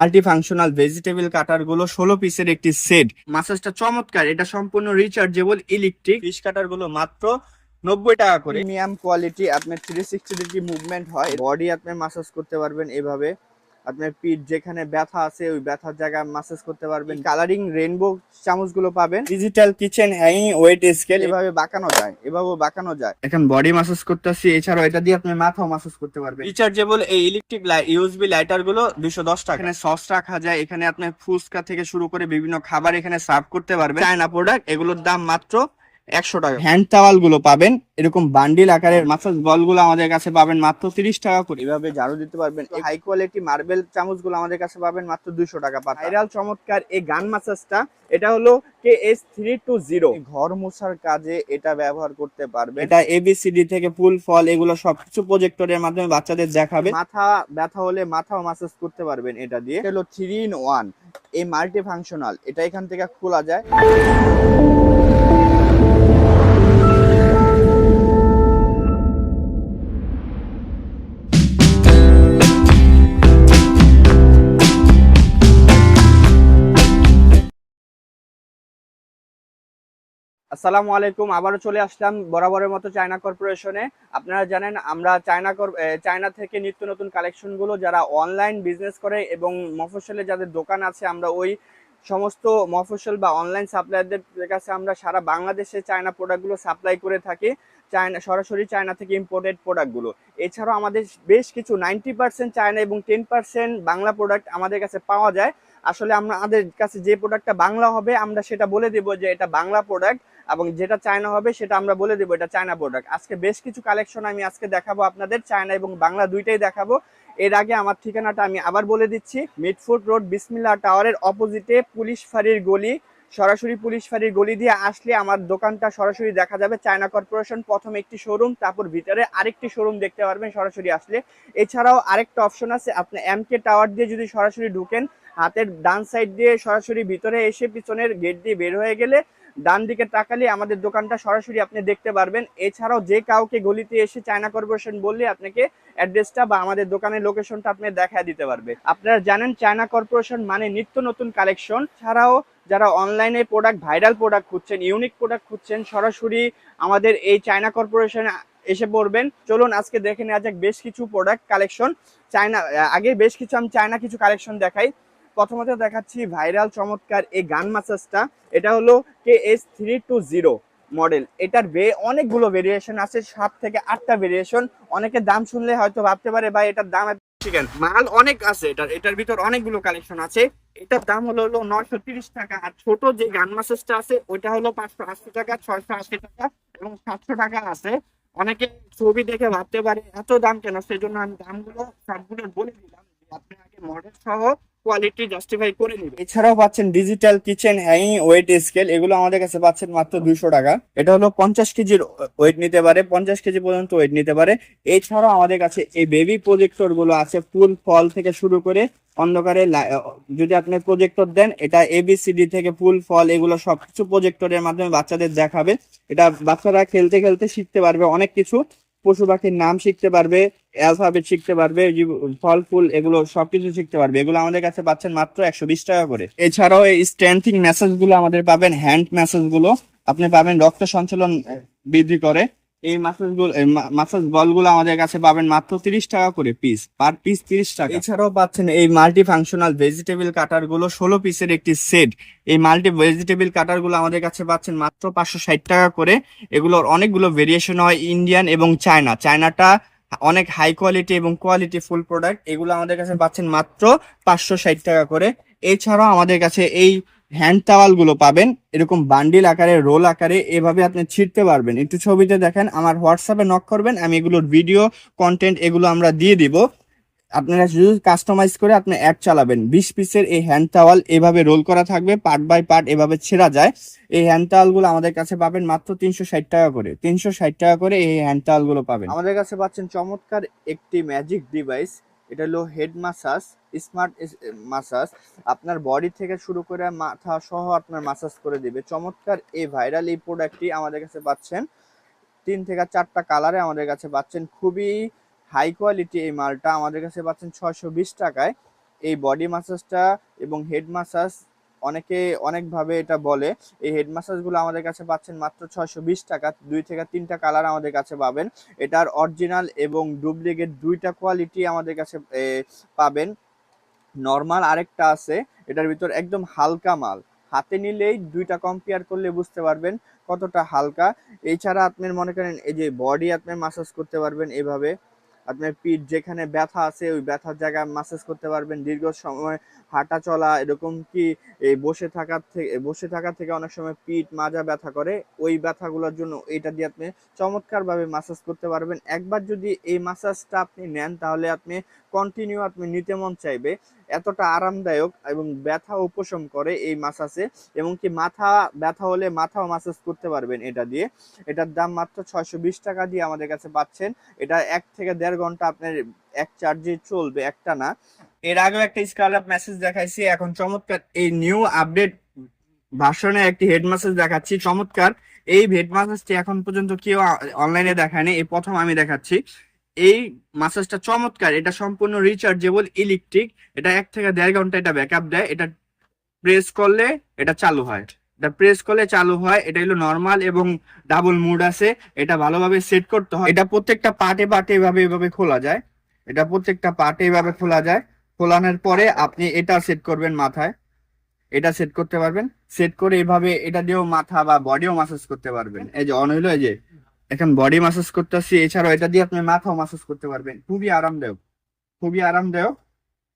Multi functional vegetable কাটারগুলো ষোলো পিসের একটি সেট মাসাজটা চমৎকার, এটা সম্পূর্ণ রিচার্জেবল ইলেকট্রিক ফিশ কাটারগুলো মাত্র নব্বই টাকা করে। প্রিমিয়াম কোয়ালিটি আপনার থ্রি সিক্সটি ডিগ্রি মুভমেন্ট হয়। বডি আপনি মাসাজ করতে পারবেন এভাবে। আপনার পিঠ যেখানে ব্যথা আছে, ওই ব্যথার জায়গায় মাসাজ করতে পারবেন। কালারিং রেনবো চামচগুলো পাবেন। Digital kitchen hanging weight scale এভাবে বাঁকানো যায়, এভাবেও বাঁকানো যায়। এখন বডি মাসাজ করতেছি, এছাড়াও এটা দিয়ে আপনি মাথাও মাসাজ করতে পারবেন। রিচার্জেবল এই ইলেকট্রিক ইউএসবি লাইটারগুলো দুশো দশ টাকা। এখানে সস রাখা যায়, এখানে আপনি ফুচকা থেকে শুরু করে বিভিন্ন খাবার এখানে সার্ভ করতে পারবেন। চায়না প্রোডাক্ট এগুলোর দাম মাত্র একশো টাকা। হ্যান্ড টাওয়ালগুলো পাবেন এরকম বান্ডিল আকারের মাসাজ বলগুলো আমাদের কাছে পাবেন মাত্র তিরিশ টাকা করে। এভাবে ঝাড়ু দিতে পারবেন। হাই কোয়ালিটি মার্বেল চামচগুলো আমাদের কাছে পাবেন মাত্র দুইশো টাকা পার ভাইরাল চমৎকার এই গান মাসাজটা এটা হলো K S three two zero ঘর মোছার কাজে এটা ব্যবহার করতে পারবে এটা এবিসিডি থেকে ফুল ফল এগুলো সবকিছু প্রজেক্টরের মাধ্যমে বাচ্চাদের দেখাবে। মাথা ব্যথা হলে মাথাও মাসাজ করতে পারবেন এটা দিয়ে। এটা হলো থ্রি ইন ওয়ান এই মাল্টি ফাংশনাল এটা এখান থেকে খোলা যায়। আসসালামু আলাইকুম, আবারও চলে আসলাম বরাবরের মতো চায়না কর্পোরেশনে। আপনারা জানেন, আমরা চায়না চায়না থেকে নিত্য নতুন কালেকশনগুলো যারা অনলাইন বিজনেস করে এবং মফসলে যাদের দোকান আছে, আমরা ওই সমস্ত মফস্বল বা অনলাইন সাপ্লায়ারদের কাছে আমরা সারা বাংলাদেশে চায়না প্রোডাক্টগুলো সাপ্লাই করে থাকি, চায়না, সরাসরি চায়না থেকে ইম্পোর্টেড প্রোডাক্টগুলো এছাড়াও আমাদের বেশ কিছু নাইনটি পার্সেন্ট চায়না এবং টেন পার্সেন্ট বাংলা প্রোডাক্ট আমাদের কাছে পাওয়া যায়। আসলে আমরা আমাদের কাছে যে প্রোডাক্টটা বাংলা হবে, আমরা সেটা বলে দেবো যে এটা বাংলা প্রোডাক্ট এবং যেটা চায়না হবে সেটা আমরা বলে দেবো, এটা চায়না প্রোডাক্ট আজকে বেশ কিছু কালেকশন আমি আজকে দেখাবো আপনাদের, চায়না এবং বাংলা দুইটাই দেখাবো। এর আগে আমার ঠিকানাটা আমি আবার বলে দিচ্ছি মিডফুড রোড, বিসমিল্লা টাওয়ারের অপোজিটে পুলিশ ফাঁড়ির গলি। সরাসরি পুলিশ ফাঁড়ির গলি দিয়ে আসলে আমার দোকানটা সরাসরি দেখা যাবে, চায়না কর্পোরেশন প্রথম একটি শোরুম তারপর ভিতরে আরেকটি শোরুম দেখতে পারবেন সরাসরি আসলে। এছাড়াও আরেকটা অপশন আছে, আপনি এম কে টাওয়ার দিয়ে যদি সরাসরি ঢুকেন, হাতের ডান সাইড দিয়ে সরাসরি ভিতরে এসে পিছনের গেট দিয়ে বের হয়ে গেলে ডান দিকে তাকালে আমাদের দোকানটা সরাসরি আপনি দেখতে পারবেন। এছাড়াও যে কাউকে গলিতে এসে চায়না কর্পোরেশন বললে আপনাকে অ্যাড্রেসটা বা আমাদের দোকানের লোকেশনটা আপনি দেখা দিতে পারবে। আপনারা জানেন চায়না কর্পোরেশন মানে নিত্য নতুন কালেকশন। ছাড়াও যারা অনলাইনে প্রোডাক্ট, ভাইরাল প্রোডাক্ট খুঁজছেন, ইউনিক প্রোডাক্ট খুঁজছেন, সরাসরি আমাদের এই চায়না কর্পোরেশন এসে পড়বেন। চলুন আজকে দেখে নেওয়া যাক বেশ কিছু প্রোডাক্ট কালেকশন। চায়না আগে বেশ কিছু, আমি চায়না কিছু কালেকশন দেখাই। প্রথমত দেখাচ্ছি ভাইরাল চমৎকার এই গান মাসাজটা। এটা হলো K S three two zero model. এটার বে অনেকগুলো ভেরিয়েশন আছে, সাত থেকে আটটা ভেরিয়েশন অনেকে দাম শুনলে হয়তো ভাবতে পারে, ভাই, এটার দাম মাল অনেক আছে, এটার এটার ভিতর অনেকগুলো কালেকশন আছে। এটার দাম হলো হলো নয়শো তিরিশ টাকা। আর ছোট যে গান মাসাজটা আছে, ওইটা হলো পাঁচশো আশি টাকা, ছয়শো আশি টাকা এবং সাতশো টাকা আছে। অনেকে ছবি দেখে ভাবতে পারে, এত দাম কেন? সেই জন্য আমি দামগুলো সবগুলো বলে দিলাম। আপনি আগে মডেল সহ কোয়ালিটি জাস্টিফাই করে নেবেন এছাড়াও পাচ্ছেন digital kitchen hanging weight scale এগুলো আমাদের কাছে পাচ্ছেন মাত্র দুইশো টাকা। এটা হলো পঞ্চাশ কেজির ওয়েট নিতে পারে, পঞ্চাশ কেজি পর্যন্ত ওয়েট নিতে পারে। এছাড়াও আমাদের কাছে এই বেবি প্রজেক্টরগুলো আছে, ফুল ফল থেকে শুরু করে অন্ধকারে যদি আপনি প্রজেক্টর দেন, এটা এবিসিডি থেকে ফুল ফল, এগুলো সবকিছু প্রজেক্টরের মাধ্যমে বাচ্চাদের দেখাবে। এটা বাচ্চারা খেলতে খেলতে শিখতে পারবে অনেক কিছু। পশু পাখির নাম শিখতে পারবে অ্যালফাবেট শিখতে পারবে ফল, ফুল এগুলো সবকিছু শিখতে পারবে। এগুলো আমাদের কাছে পাচ্ছেন মাত্র একশো বিশ টাকা করে। এছাড়াও এই স্ট্রেন্থিং মেসেজগুলো আমাদের পাবেন হ্যান্ড মেসেজগুলো। আপনি পাবেন রক্ত সঞ্চালন বৃদ্ধি করে। এই মাসাজগুলো মাসাজ বলগুলো আমাদের কাছে পাবেন মাত্র তিরিশ টাকা করে পিস পার পিস তিরিশ টাকা। এছাড়াও পাচ্ছেন এই মাল্টি ফাংশনাল ভেজিটেবল কাটারগুলো, ষোলো পিসের একটি সেট এই মাল্টি ভেজিটেবল কাটারগুলো আমাদের কাছে পাচ্ছেন মাত্র পাঁচশো ষাট টাকা করে। এগুলোর অনেকগুলো ভেরিয়েশন হয় ইন্ডিয়ান এবং চায়না চায়নাটা অনেক হাই কোয়ালিটি এবং কোয়ালিটি ফুল প্রোডাক্ট এগুলো আমাদের কাছে পাচ্ছেন মাত্র পাঁচশো ষাট টাকা করে। এছাড়াও আমাদের কাছে এই হ্যান্ড টাওয়ালগুলো পাবেন, এরকম বান্ডিল আকারে রোল আকারে, এভাবে আপনি ছিটতে পারবেন। একটু ছবিতে দেখেন, আমার হোয়াটসঅ্যাপে নক করবেন, আমি এগুলোর ভিডিও কন্টেন্ট এগুলো আমরা দিয়ে দিব। আপনারা শুধু কাস্টমাইজ করে আপনি অ্যাড চালাবেন। বিশ পিসের এই হ্যান্ড টাওয়াল এভাবে রোল করা থাকবে পার্ট বাই পার্ট এভাবে ছেঁড়া যায়। এই হ্যান্ড টাওয়ালগুলো আমাদের কাছে পাবেন মাত্র তিনশো ষাট টাকা করে। তিনশো ষাট টাকা করে এই হ্যান্ড টাওয়ালগুলো পাবেন। আমাদের কাছে পাচ্ছেন চমৎকার একটি ম্যাজিক ডিভাইস এটা হলো হেড মাসাজ স্মার্ট মাসাজ আপনার বডি থেকে শুরু করে মাথা সহ আপনার মাসাজ করে দিবে। চমৎকার, এই ভাইরাল এই প্রোডাক্টটি আমাদের কাছে পাচ্ছেন। তিন থেকে চারটা কালারে আমাদের কাছে পাচ্ছেন। খুবই হাই কোয়ালিটি এই মালটা আমাদের কাছে পাচ্ছেন ছয়শো বিশ টাকায়। এই বডি মাসাজটা এবং হেড মাসাজ অনেকে অনেকভাবে এটা বলে, এই হেড মাসাজগুলো আমাদের কাছে পাচ্ছেন মাত্র ছয়শো বিশ টাকা, দুই থেকে তিনটা কালার আমাদের কাছে পাবেন। এটার অরিজিনাল এবং ডুপ্লিকেট দুইটা কোয়ালিটি আমাদের কাছে পাবেন। নর্মাল আরেকটা আছে, এটার ভিতর একদম হালকা মাল। হাতে নিলেই দুইটা কম্পেয়ার করলে বুঝতে পারবেন কতটা হালকা। এছাড়া আপনার মনে করেন এই যে বডি আপনি মাসাজ করতে পারবেন এভাবে। আপনার পিঠ যেখানে ব্যথা আছে, ওই ব্যথার জায়গায় মাসাজ করতে পারবেন। দীর্ঘ সময় হাঁটা চলা, এরকম কি এই বসে থাকার থেকে বসে থাকা থেকে অনেক সময় পিঠ মাজা ব্যথা করে, ওই ব্যথাগুলোর জন্য এটা দিয়ে আপনি চমৎকারভাবে মাসাজ করতে পারবেন। একবার যদি এই মাসাজটা আপনি নেন, তাহলে আপনি কন্টিনিউ আপনি নিতে মন চাইবে। এতটা আরামদায়ক এবং ব্যথা উপশম করে এই মাসাজে, এবং কি মাথা ব্যথা হলে মাথাও মাসাজ করতে পারবেন এটা দিয়ে। এটার দাম মাত্র ছয়শো বিশ টাকা দিয়ে আমাদের কাছে পাচ্ছেন। এটা এক থেকে দেড় ঘণ্টা আপনার এক চার্জে চলবে একটা না। এর আগেও একটা স্কালার মেসেজ দেখাইছি, এখন চমৎকার এই নিউ আপডেট ভার্সনে একটি হেড ম্যাসেজ দেখাচ্ছি। চমৎকার, এই হেড ম্যাসেজটি এখন পর্যন্ত কেউ অনলাইনে দেখায়নি, এই প্রথম আমি দেখাচ্ছি। এই মাসাজটা চমৎকার, এটা সম্পূর্ণ রিচার্জেবল ইলেকট্রিক এটা এক থেকে দেড় ঘণ্টা এটা ব্যাকআপ দেয়, এটা প্রেস করলে এটা চালু হয়। এটা প্রেস করলে চালু হয়, এটা হলো নর্মাল এবং ডাবল মুড আছে, এটা ভালোভাবে সেট করতে হয়। এটা প্রত্যেকটা পার্টে পার্টে এভাবে এভাবে খোলা যায়। এটা প্রত্যেকটা পার্টে এভাবে খোলা যায়। খোলানোর পরে আপনি এটা সেট করবেন মাথায়। এটা সেট করতে পারবেন। সেট করে এভাবে এটা দিয়েও মাথা বা বডিও মাসাজ করতে পারবেন। এই যে অন হইল, এই যে এখন বডি মাসাজ করতেছি, এছাড়াও এটা দিয়ে আপনি মাথাও মাসাজ করতে পারবেন। খুবই আরামদায়ক খুবই আরামদায়ক।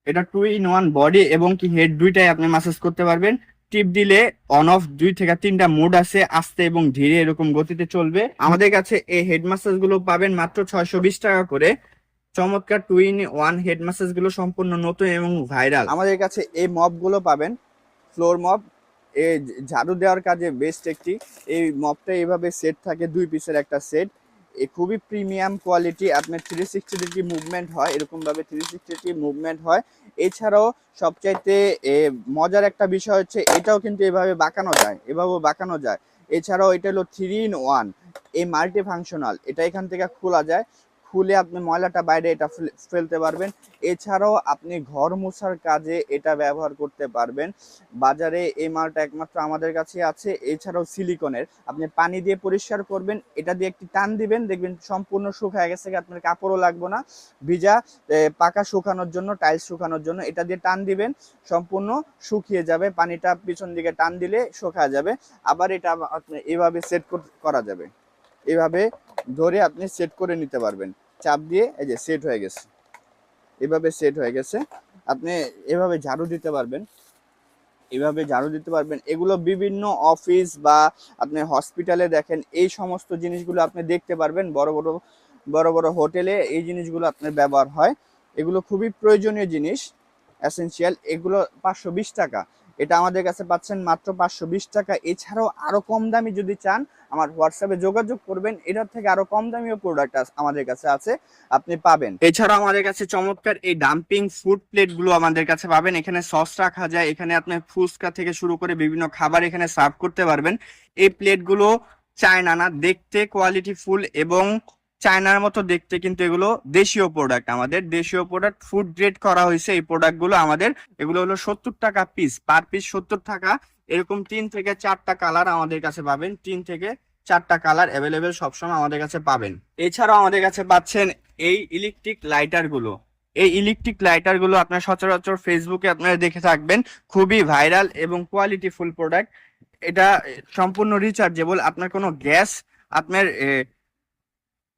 এটা টু ইন ওয়ান বডি এবং কি হেড দুইটাই আপনি মাসাজ করতে পারবেন। টিপ দিলে অন অফ দুই থেকে তিনটা মোড আছে, আস্তে এবং ধীরে এরকম গতিতে চলবে। আমাদের কাছে এই হেড মাসাজগুলো পাবেন মাত্র ছয়শো বিশ টাকা করে। চমৎকার টু ইন ওয়ান হেড মাসাজগুলো সম্পূর্ণ নতুন এবং ভাইরাল আমাদের কাছে এই মপগুলো পাবেন ফ্লোর মপ এই ঝাড়ু দেওয়ার কাজে বেস্ট একটি। এই মপটা এইভাবে সেট থাকে, দুই পিসের একটা সেট এ খুবই প্রিমিয়াম কোয়ালিটি আপনার থ্রি সিক্সটি ডিগ্রি মুভমেন্ট হয়, এরকমভাবে থ্রি সিক্সটি ডিগ্রি মুভমেন্ট হয়। এছাড়াও সবচাইতে মজার একটা বিষয় হচ্ছে, এটাও কিন্তু এভাবে বাঁকানো যায়, এভাবেও বাঁকানো যায়। এছাড়াও এটা হলো থ্রি ইন ওয়ান এই মাল্টি ফাংশনাল এটা এখান থেকে খোলা যায়। খুলে আপনি ময়লাটা বাইরে এটা ফেলে- ফেলতে পারবেন। এছাড়াও আপনি ঘর মোছার কাজে এটা ব্যবহার করতে পারবেন। বাজারে এই মালটা একমাত্র আমাদের কাছে আছে। এছাড়াও সিলিকনের, আপনি পানি দিয়ে পরিষ্কার করবেন, এটা দিয়ে একটি টান দিবেন, দেখবেন সম্পূর্ণ শুকায় গেছে, আপনার কাপড়ও লাগবে না। ভিজা পাকা শুকানোর জন্য, টাইলস শুকানোর জন্য এটা দিয়ে টান দিবেন, সম্পূর্ণ শুকিয়ে যাবে, পানিটা পিছন দিকে টান দিলে শুকায় যাবে। আবার এটা এভাবে সেট করা যাবে। এভাবে ধরে আপনি সেট করে নিতে পারবেন। চাপ দিয়ে এই যে সেট হয়ে গেছে। এভাবে সেট হয়ে গেছে। আপনি এভাবে ঝাড়ু দিতে পারবেন। এভাবে ঝাড়ু দিতে পারবেন। এগুলো বিভিন্ন অফিস বা আপনি হসপিটালে দেখেন, এই সমস্ত জিনিসগুলো আপনি দেখতে পারবেন। বড় বড় বড় বড় হোটেলে এই জিনিসগুলো আপনার ব্যবহার হয়। এগুলো খুবই প্রয়োজনীয় জিনিস। এসেনশিয়াল এগুলো পাঁচশো বিশ টাকা। এটা আমাদের কাছে পাচ্ছেন মাত্র পাঁচশো বিশ টাকা। এছাড়াও আরও কম দামি যদি চান, আমার হোয়াটসঅ্যাপে যোগাযোগ করবেন। এটার থেকে আরও কম দামিও প্রোডাক্ট আমাদের কাছে আছে, আপনি পাবেন। এছাড়াও আমাদের কাছে চমৎকার এই ডাম্পিং ফুড প্লেটগুলো আমাদের কাছে পাবেন। এখানে সস রাখা যায়। এখানে আপনি ফুচকা থেকে শুরু করে বিভিন্ন খাবার এখানে সার্ভ করতে পারবেন। এই প্লেটগুলো চায়না না। দেখতে কোয়ালিটি ফুল এবং চায়নার মতো দেখতে কিন্তু এগুলো দেশীয় প্রোডাক্ট আমাদের দেশীয় প্রোডাক্ট ফুড গ্রেড করা হয়েছে, এই প্রোডাক্টগুলো আমাদের, এগুলো হলো সত্তর টাকা পিস পার পিস সত্তর টাকা। এরকম তিন থেকে চারটা কালার আমাদের কাছে পাবেন, তিন থেকে চারটা কালার অ্যাভেলেবেল সবসময় আমাদের কাছে পাবেন। এছাড়াও আমাদের কাছে পাচ্ছেন এই ইলেকট্রিক লাইটারগুলো। এই ইলেকট্রিক লাইটারগুলো আপনার সচরাচর ফেসবুকে আপনারা দেখে থাকবেন, খুবই ভাইরাল এবং কোয়ালিটি ফুল প্রোডাক্ট এটা সম্পূর্ণ রিচার্জেবল আপনার কোনো গ্যাস আপনার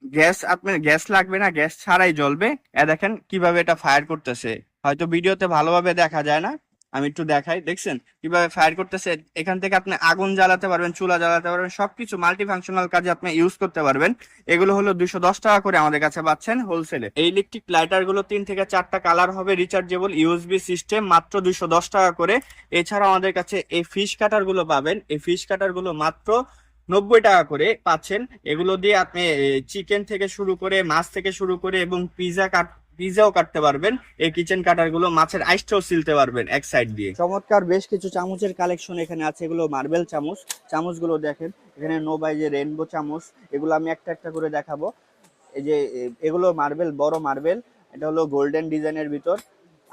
গ্যাস আপনার গ্যাস লাগবে না, গ্যাস ছাড়াই জ্বলবে। এ দেখেন কীভাবে এটা ফায়ার করতেছে। হয়তো ভিডিওতে ভালোভাবে দেখা যায় না, আমি একটু দেখাই, দেখছেন? কীভাবে ফায়ার করতেছে, এখান থেকে আপনি আগুন জ্বালাতে পারবেন, চুলা জ্বালাতে পারবেন, সবকিছু মাল্টি ফাংশনাল কাজে আপনি ইউজ করতে পারবেন। এগুলো হলো দুশো দশ টাকা করে আমাদের কাছে পাচ্ছেন হোলসেলে এই ইলেকট্রিক লাইটারগুলো তিন থেকে চারটা কালার হবে রিচার্জেবল ইউএসবি সিস্টেম মাত্র দুশো দশ টাকা করে। এছাড়া আমাদের কাছে এই ফিশ কাটারগুলো পাবেন। এই ফিশ কাটারগুলো মাত্র নব্বই টাকা করে পাচ্ছেন। এগুলো দিয়ে আপনি চিকেন থেকে শুরু করে মাছ থেকে শুরু করে এবং পিজা কাট পিজাও কাটতে পারবেন। এই কিচেন কাটারগুলো মাছের আইসটাও সিলতে পারবেন এক সাইড দিয়ে। চমৎকার, বেশ কিছু চামচের কালেকশন এখানে আছে। এগুলো মার্বেল চামচ। চামচগুলো দেখেন, এখানে নোবাই যে রেনবো চামচ, এগুলো আমি একটা একটা করে দেখাবো। এই যে এগুলো মার্বেল বড় মার্বেল এটা হলো গোল্ডেন ডিজাইনের ভিতর।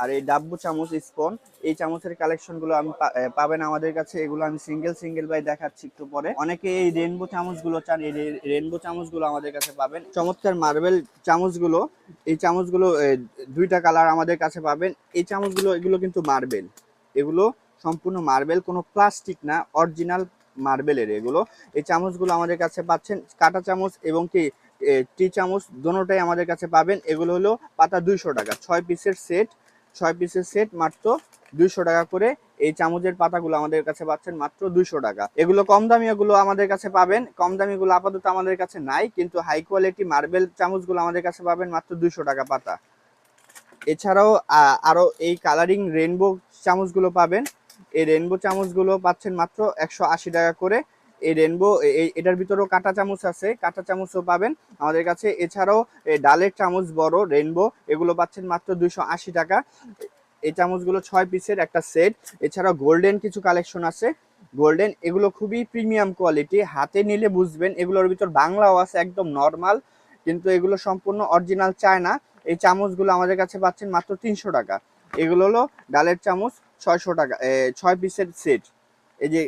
আর এই ডাব্বু চামচ স্পন, এই চামচের কালেকশনগুলো আমি পাবেন আমাদের কাছে। এগুলো আমি সিঙ্গেল সিঙ্গেল বাই দেখাচ্ছি একটু পরে। অনেকে এই রেনবো চামচগুলো চান, এই রেনবো চামচগুলো আমাদের কাছে পাবেন। চমৎকার মার্বেল চামচগুলো, এই চামচগুলো দুইটা কালার আমাদের কাছে পাবেন। এই চামচগুলো, এগুলো কিন্তু মার্বেল এগুলো সম্পূর্ণ মার্বেল কোনো প্লাস্টিক না অরিজিনাল মার্বেলের এগুলো। এই চামচগুলো আমাদের কাছে পাচ্ছেন। কাটা চামচ এবং কি টি চামচ, দোনোটাই আমাদের কাছে পাবেন। এগুলো হলো পাতা দুইশো টাকা, ছয় পিসের সেট ছয় পিসের সেট মাত্র দুইশো টাকা করে। এই চামচের পাতাগুলো আমাদের কাছে পাচ্ছেন মাত্র দুইশো টাকা। এগুলো কম দামি এগুলো আমাদের কাছে পাবেন। কম দামিগুলো আপাতত আমাদের কাছে নাই কিন্তু হাই কোয়ালিটি মার্বেল চামচগুলো আমাদের কাছে পাবেন মাত্র দুইশো টাকা পাতা। এছাড়াও আ, আরও এই কালারিং রেনবো চামচগুলো পাবেন। এই রেনবো চামচগুলো পাচ্ছেন মাত্র একশো আশি টাকা করে। এই রেনবো এটার ভিতরেও কাঁটা চামচ আছে। কাঁটা চামচও পাবেন। আমাদের কাছে এছাড়াও ডালের চামচ বড় রেনবো এগুলো পাচ্ছেন মাত্র দুইশো আশি টাকা। এই চামচগুলো ছয় পিসের একটা সেট এছাড়াও গোল্ডেন কিছু কালেকশন আছে। গোল্ডেন এগুলো খুবই প্রিমিয়াম কোয়ালিটি হাতে নিলে বুঝবেন, এগুলোর ভিতর বাংলাও আছে, একদম নর্মাল কিন্তু এগুলো সম্পূর্ণ অরিজিনাল চায় না। এই চামচগুলো আমাদের কাছে পাচ্ছেন মাত্র তিনশো টাকা। এগুলো হলো ডালের চামচ ছয়শো টাকা ছয় পিসের সেট এই যে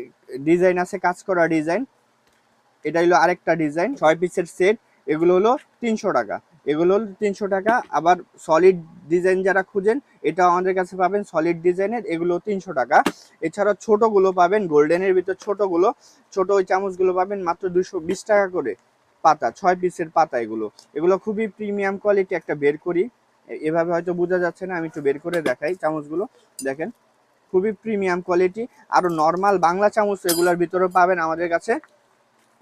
ডিজাইন আছে, কাজ করা ডিজাইন, এটা হলো আরেকটা ডিজাইন, ছয় পিসের সেট, এগুলো হলো তিনশো টাকা। এগুলো হলো তিনশো টাকা, আবার সলিড ডিজাইন যারা খুঁজেন এটা আমাদের কাছে পাবেন সলিড ডিজাইনের এগুলো তিনশো টাকা। এছাড়া ছোটগুলো পাবেন গোল্ডেনের ভিতর ছোটগুলো, ছোটো ওই চামচগুলো পাবেন মাত্র দুশো বিশ টাকা করে পাতা, ছয় পিসের পাতা এগুলো। এগুলো খুবই প্রিমিয়াম কোয়ালিটি একটা বের করি। এভাবে হয়তো বোঝা যাচ্ছে না, আমি একটু বের করে দেখাই চামচগুলো, দেখেন। খুবই প্রিমিয়াম কোয়ালিটি আরও নর্মাল বাংলা চামচ এগুলোর ভিতরে পাবেন আমাদের কাছে।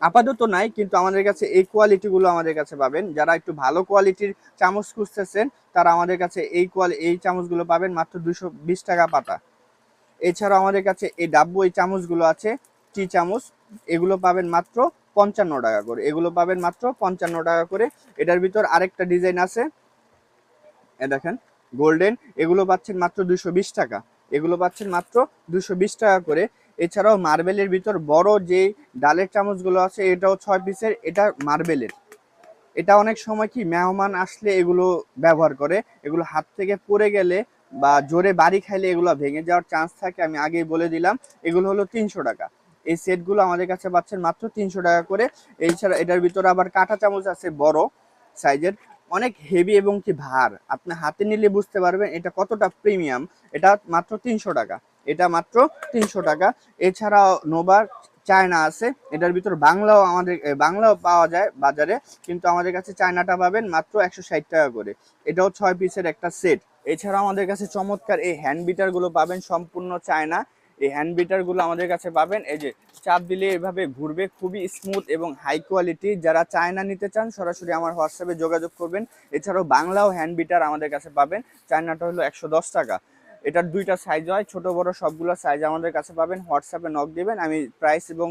আপাতত নাই, কিন্তু আমাদের কাছে এই কোয়ালিটিগুলো আমাদের কাছে পাবেন। যারা একটু ভালো কোয়ালিটির চামচ খুঁজতেছেন, তারা আমাদের কাছে এই কোয়ালি এই চামচগুলো পাবেন মাত্র দুশো বিশ টাকা পাতা। এছাড়াও আমাদের কাছে এই ডাব্বু, এই চামচগুলো আছে, টি চামচ, এগুলো পাবেন মাত্র পঞ্চান্ন টাকা করে। এগুলো পাবেন মাত্র পঞ্চান্ন টাকা করে। এটার ভিতর আরেকটা ডিজাইন আছে, এ দেখেন, গোল্ডেন, এগুলো পাচ্ছেন মাত্র দুশো টাকা। এগুলো পাচ্ছেন মাত্র দুশো টাকা করে। এছাড়াও মার্বেলের ভিতর বড় যে ডালের চামচগুলো আছে, এটাও ছয় পিসের, এটা মার্বেলের। এটা অনেক সময় কি মেহমান আসলে এগুলো ব্যবহার করে। এগুলো হাত থেকে পড়ে গেলে বা জোরে বাড়ি খাইলে এগুলো ভেঙে যাওয়ার চান্স থাকে, আমি আগেই বলে দিলাম। এগুলো হলো তিনশো টাকা। এই সেটগুলো আমাদের কাছে পাচ্ছেন মাত্র তিনশো টাকা করে। এছাড়া এটার ভিতরে আবার কাঁটা চামচ আছে বড় সাইজের। অনেক হেভি এবং কি ভার। আপনি হাতে নিলে বুঝতে পারবেন এটা কতটা প্রিমিয়াম এটা মাত্র তিনশো টাকা। এটা মাত্র তিনশো টাকা। এছাড়াও নোবার চায়না আছে। এটার ভিতর বাংলাও আমাদের বাংলাও পাওয়া যায় বাজারে। কিন্তু আমাদের কাছে চায়নাটা পাবেন মাত্র একশো ষাট টাকা করে। এটাও ছয় পিসের একটা সেট এছাড়াও আমাদের কাছে চমৎকার এই হ্যান্ড বিটারগুলো পাবেন সম্পূর্ণ চায়না এই হ্যান্ড বিটারগুলো আমাদের কাছে পাবেন। এই যে চাপ দিলে এভাবে ঘুরবে, খুবই স্মুথ এবং হাই কোয়ালিটি যারা চায়না নিতে চান, সরাসরি আমার হোয়াটসঅ্যাপে যোগাযোগ করবেন। এছাড়াও বাংলাও হ্যান্ড বিটার আমাদের কাছে পাবেন। চায়নাটা হলো একশো দশ টাকা। এটার দুইটা সাইজ হয়, ছোট, বড় সবগুলো সাইজ আমাদের কাছে পাবেন। হোয়াটসঅ্যাপে নক দেবেন, আমি প্রাইস এবং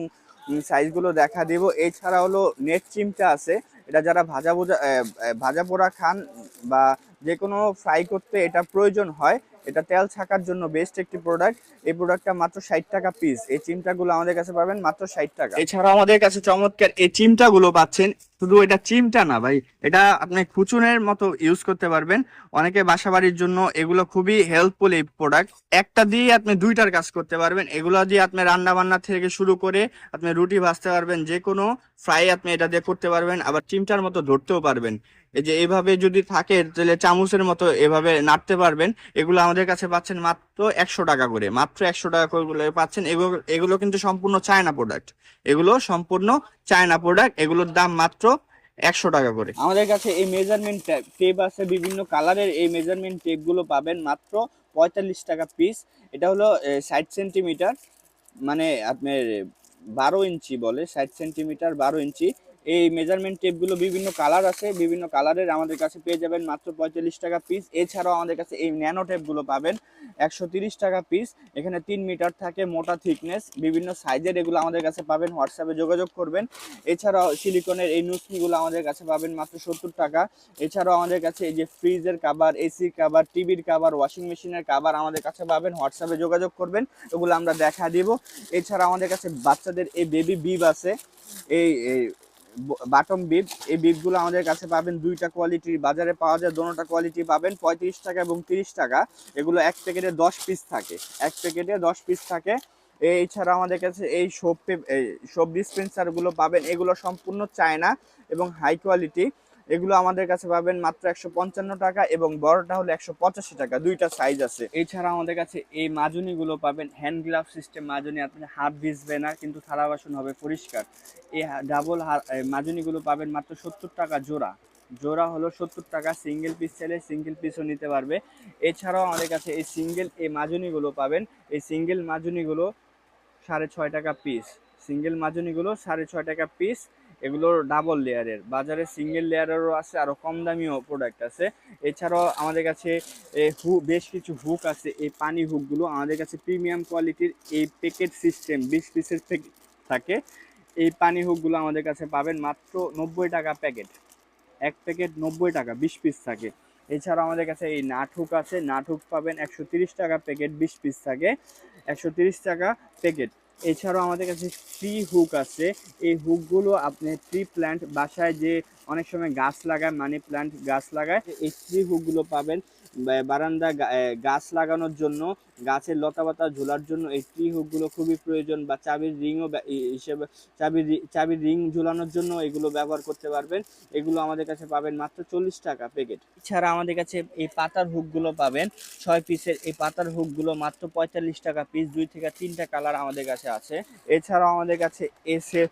সাইজগুলো দেখা দেব। এছাড়া হলো নেট চিমটা আছে। এটা যারা ভাজা ভোজা ভাজা পোড়া খান বা যে কোনো ফ্রাই করতে এটা প্রয়োজন হয় এটা তেল ছাকার জন্য বেস্ট একটি প্রোডাক্ট এই প্রোডাক্টটা মাত্র ষাট টাকা পিস এই চিমটাগুলো আমাদের কাছে পাবেন মাত্র ষাট টাকা। এছাড়া আমাদের কাছে চমৎকার এই চিমটাগুলো পাচ্ছেন। শুধু এটা চিমটা না ভাই, এটা আপনি খুচুনের মতো ইউজ করতে পারবেন। অনেকে বাসাবাড়ির জন্য এগুলো খুবই হেল্পফুল এই প্রোডাক্ট একটা দিয়ে আপনি দুইটার কাজ করতে পারবেন। এগুলো দিয়ে আপনি রান্না বান্না থেকে শুরু করে আপনি রুটি ভাজতে পারবেন যে কোনো ফ্রাই আপনি এটা দিয়ে করতে পারবেন। আবার চিমটার মতো ধরতেও পারবেন। এই যে এভাবে যদি থাকে, তাহলে চামচের মতো এভাবে নাড়তে পারবেন। এগুলো আমাদের কাছে পাচ্ছেন মাত্র একশো টাকা করে। মাত্র একশো টাকা করে পাচ্ছেন। এগুলো এগুলো কিন্তু সম্পূর্ণ চায়না প্রোডাক্ট এগুলো সম্পূর্ণ চায়না প্রোডাক্ট এগুলোর দাম মাত্র একশো টাকা করে। আমাদের কাছে এই মেজারমেন্ট টেপ আছে, বিভিন্ন কালারের এই মেজারমেন্ট টেপগুলো পাবেন মাত্র পঁয়তাল্লিশ টাকা পিস এটা হলো ষাট সেন্টিমিটার মানে আপনার বারো ইঞ্চি বলে, ষাট সেন্টিমিটার বারো ইঞ্চি। এই মেজারমেন্ট টেপগুলো বিভিন্ন কালার আছে, বিভিন্ন কালারের আমাদের কাছে পেয়ে যাবেন মাত্র পঁয়তাল্লিশ টাকা পিস এছাড়াও আমাদের কাছে এই ন্যানো টেপগুলো পাবেন একশো টাকা পিস এখানে তিন মিটার থাকে, মোটা থিকনেস বিভিন্ন সাইজের এগুলো আমাদের কাছে পাবেন। হোয়াটসঅ্যাপে যোগাযোগ করবেন। এছাড়াও সিলিকনের এই নুসনিগুলো আমাদের কাছে পাবেন মাত্র সত্তর টাকা। এছাড়াও আমাদের কাছে এই যে ফ্রিজের কাভার এসির কাভার টিভির কাভার ওয়াশিং মেশিনের কাভার আমাদের কাছে পাবেন। হোয়াটসঅ্যাপে যোগাযোগ করবেন ওগুলো আমরা দেখা দিব। এছাড়া আমাদের কাছে বাচ্চাদের এই বেবি বিব আছে। এই বাটম বিপ এই বিপগুলো আমাদের কাছে পাবেন দুইটা কোয়ালিটির বাজারে পাওয়া যায় দোনোটা কোয়ালিটি পাবেন, পঁয়ত্রিশ টাকা এবং তিরিশ টাকা। এগুলো এক প্যাকেটে দশ পিস থাকে, এক প্যাকেটে দশ পিস থাকে। এছাড়া আমাদের কাছে এই সোপ সোপ ডিসপেন্সারগুলো পাবেন। এগুলো সম্পূর্ণ চায়না এবং হাই কোয়ালিটি এগুলো আমাদের কাছে পাবেন মাত্র একশো পঞ্চান্ন টাকা এবং বড়টা হলো একশো পঁচাশি টাকা। দুইটা সাইজ আছে। এছাড়া আমাদের কাছে এই মাজুনিগুলো পাবেন। হ্যান্ড গ্লাভ সিস্টেম মাজুনি, আপনি হাত ভিজবে না, কিন্তু থালা বাসন হবে পরিষ্কার। এই ডাবল মাজুনিগুলো পাবেন মাত্র সত্তর টাকা জোড়া। জোড়া হলো সত্তর টাকা সিঙ্গেল পিস চাইলে সিঙ্গেল পিসও নিতে পারবে। এছাড়াও আমাদের কাছে এই সিঙ্গেল এই মাজুনিগুলো পাবেন। এই সিঙ্গেল মাজুনিগুলো সাড়ে ছয় টাকা পিস সিঙ্গেল মাজুনিগুলো সাড়ে ছয় টাকা পিস এগুলোর ডাবল লেয়ারের বাজারে সিঙ্গেল লেয়ারেরও আছে, আরও কম দামিও প্রোডাক্ট আছে। এছাড়াও আমাদের কাছে হু, বেশ কিছু হুক আছে। এই পানি হুকগুলো আমাদের কাছে প্রিমিয়াম কোয়ালিটির এই প্যাকেট সিস্টেম বিশ পিসের থাকে। এই পানি হুকগুলো আমাদের কাছে পাবেন মাত্র নব্বই টাকা প্যাকেট এক প্যাকেট নব্বই টাকা, বিশ পিস থাকে। এছাড়াও আমাদের কাছে এই নাট হুক আছে। নাট হুক পাবেন একশো টাকা প্যাকেট বিশ পিস থাকে। একশো টাকা প্যাকেট এছাড়াও আমাদের কাছে ট্রি হুক আছে। এই হুকগুলো আপনি ট্রি প্ল্যান্ট বাসায় যে অনেক সময় গাছ লাগায় মানি প্ল্যান্ট গাছ লাগায়, এই ট্রি হুকগুলো পাবেন। বারান্দা গাছ লাগানোর জন্য গাছের লতা পাতা ঝোলার জন্য এই ট্রি হুকগুলো খুবই প্রয়োজন বা চাবির রিংও হিসেবে চাবির চাবির রিং ঝুলানোর জন্য এগুলো ব্যবহার করতে পারবেন। এগুলো আমাদের কাছে পাবেন মাত্র চল্লিশ টাকা প্যাকেট এছাড়া আমাদের কাছে এই পাতার হুকগুলো পাবেন। ছয় পিসের এই পাতার হুকগুলো মাত্র পঁয়তাল্লিশ টাকা পিস দুই থেকে তিনটা কালার আমাদের কাছে আছে। এছাড়াও আমাদের কাছে এসে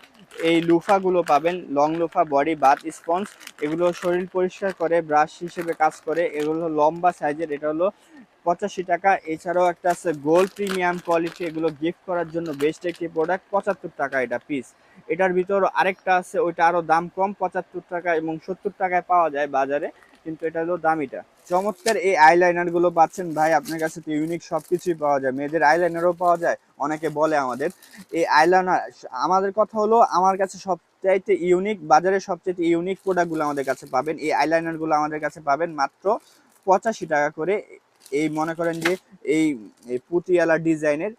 এই লুফাগুলো পাবেন long loofah body bath sponge এগুলো শরীর পরিষ্কার করে ব্রাশ হিসেবে কাজ করে। এগুলো লম্বা সাইজের এটা হলো পঁচাশি টাকা। এছাড়াও একটা আছে গোল্ড প্রিমিয়াম কোয়ালিটি এগুলো গিফট করার জন্য বেস্ট একটি প্রোডাক্ট পঁচাত্তর টাকা এটা পিস এটার ভিতর আরেকটা আছে, ওইটা আরও দাম কম, পঁচাত্তর টাকা এবং সত্তর টাকায় পাওয়া যায় বাজারে, কিন্তু এটা হলো দামিটা চমৎকার এই আইলাইনারগুলো পাচ্ছেন ভাই, আপনার কাছে তো ইউনিক সবকিছুই পাওয়া যায়, মেয়েদের আইলাইনারও পাওয়া যায়, অনেকে বলে আমাদের। এই আইলাইনার আমাদের কথা হলো আমার কাছে সবচাইতে ইউনিক বাজারে সবচাইতে ইউনিক প্রোডাক্টগুলো আমাদের কাছে পাবেন। এই আইলাইনারগুলো আমাদের কাছে পাবেন মাত্র পঁচাশি টাকা করে। এই মনে করেন যে এই পুঁতিয়ালা ডিজাইনের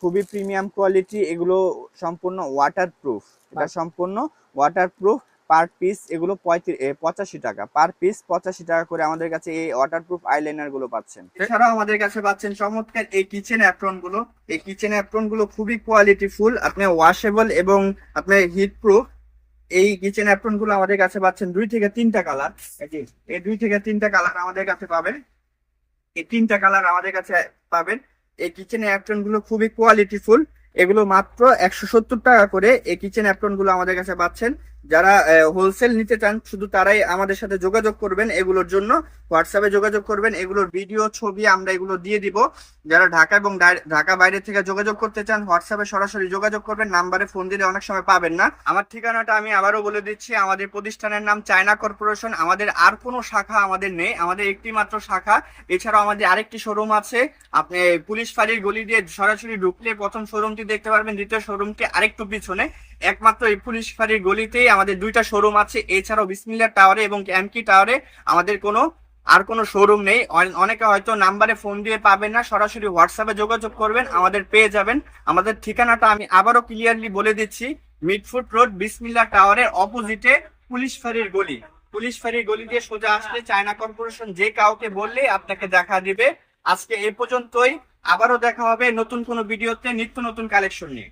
খুবই প্রিমিয়াম কোয়ালিটি এগুলো সম্পূর্ণ ওয়াটার প্রুফ এটা সম্পূর্ণ ওয়াটার প্রুফ পার পিস এগুলো পঁয়ত্রিশ পঁচাশি টাকা। পার পিস পঁচাশি টাকা করে আমাদের কাছে এই ওয়াটার প্রুফ আইলাইনারগুলো পাচ্ছেন। এছাড়াও আমাদের কাছে পাচ্ছেন চমৎকার এই কিচেন অ্যাপ্রনগুলো। এই কিচেন অ্যাপ্রনগুলো খুবই কোয়ালিটি ফুল আপনি ওয়াশেবল এবং আপনি হিট প্রুফ এই কিচেন অ্যাপ্রনগুলো আমাদের কাছে পাচ্ছেন দুই থেকে তিনটা কালার এই দুই থেকে তিনটা কালার আমাদের কাছে পাবেন। এই তিনটা কালার আমাদের কাছে পাবেন। এই কিচেন অ্যাপ্রনগুলো খুবই কোয়ালিটিফুল এগুলো মাত্র একশো সত্তর টাকা করে এই কিচেন অ্যাপ্রনগুলো আমাদের কাছে পাচ্ছেন। যারা হোলসেল নিতে চান, শুধু তারাই আমাদের সাথে যোগাযোগ করবেন এগুলোর জন্য। হোয়াটসঅ্যাপে যোগাযোগ করবেন, এগুলোর ভিডিও ছবি আমরা এগুলো দিয়ে দিব। যারা ঢাকা এবং ঢাকা বাইরে থেকে যোগাযোগ করতে চান, হোয়াটসঅ্যাপে সরাসরি যোগাযোগ করবেন, নাম্বারে ফোন দিলে অনেক সময় পাবেন না। আমার ঠিকানাটা আমি আবারও বলে দিচ্ছি, আমাদের প্রতিষ্ঠানের নাম চায়না কর্পোরেশন। আমাদের আর কোনো শাখা আমাদের নেই, আমাদের একটি মাত্র শাখা। এছাড়াও আমাদের আরেকটি শোরুম আছে। আপনি পুলিশ ফাঁড়ির গলি দিয়ে সরাসরি ঢুকলে প্রথম শোরুমটি দেখতে পারবেন, দ্বিতীয় শোরুমটি আরেকটু পিছনে। একমাত্র এই পুলিশ ফাঁড়ির গলিতেই আমাদের দুইটা শোরুম আছে। এছাড়াও বিসমিল্লা টাওয়ারে এবং এমকি টাওয়ারে আমাদের কোনো আর কোনো শোরুম নেই। অনেকে হয়তো নাম্বারে ফোন দিয়ে পাবেন না। সরাসরি হোয়াটসঅ্যাপে যোগাযোগ করবেন, আমাদের পেয়ে যাবেন। আমাদের ঠিকানাটা আমি আবারও ক্লিয়ারলি বলে দিচ্ছি। মিডফুট রোড বিসমিল্লা টাওয়ারের অপোজিটে পুলিশ ফাঁড়ির গলি। পুলিশ ফাঁড়ির গলি দিয়ে সোজা আসলে চায়না কর্পোরেশন যে কাউকে বললে আপনাকে দেখা দিবে। আজকে এ পর্যন্তই। আবারও দেখা হবে নতুন কোনো ভিডিওতে নিত্য নতুন কালেকশন নিয়ে।